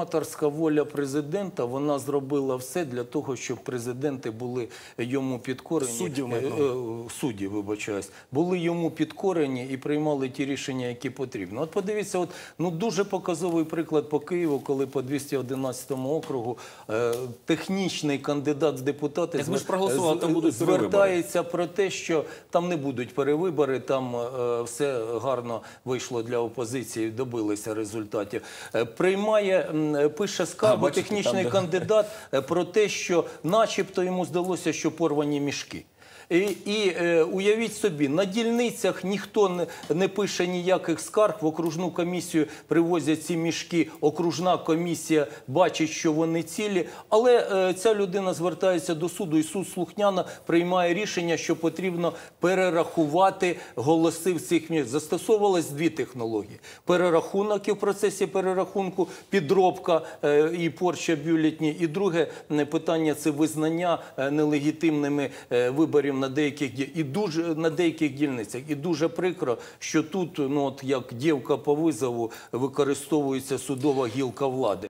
Аматорська воля президента вона зробила все для того, щоб президенти були йому підкорені. Суддів Е, е, судді, вибачаюсь, були йому підкорені і приймали ті рішення, які потрібні. От подивіться, от ну дуже показовий приклад по Києву, коли по 211 округу е, технічний кандидат в депутати Так ми ж проголосували, з- там будуть звертається про те, що там не будуть перевибори, там е, все гарно вийшло для опозиції, добилися результатів. Е, приймає, пише скаргу технічний кандидат е, про те, що начебто йому здалося, що порвані мішки. І, і е, уявіть собі, на дільницях ніхто не, не пише ніяких скарг. В окружну комісію привозять ці мішки. Окружна комісія бачить, що вони цілі. Але е, ця людина звертається до суду, і суд слухняно приймає рішення, що потрібно перерахувати голоси в цих місць. Застосовувалось дві технології: перерахунок і в процесі перерахунку, підробка е, і порча бюлетні. І друге питання це визнання е, нелегітимними е, виборів на деяких і дуже на деяких дільницях. І дуже прикро, що тут, ну от як дівка по визову, використовується судова гілка влади.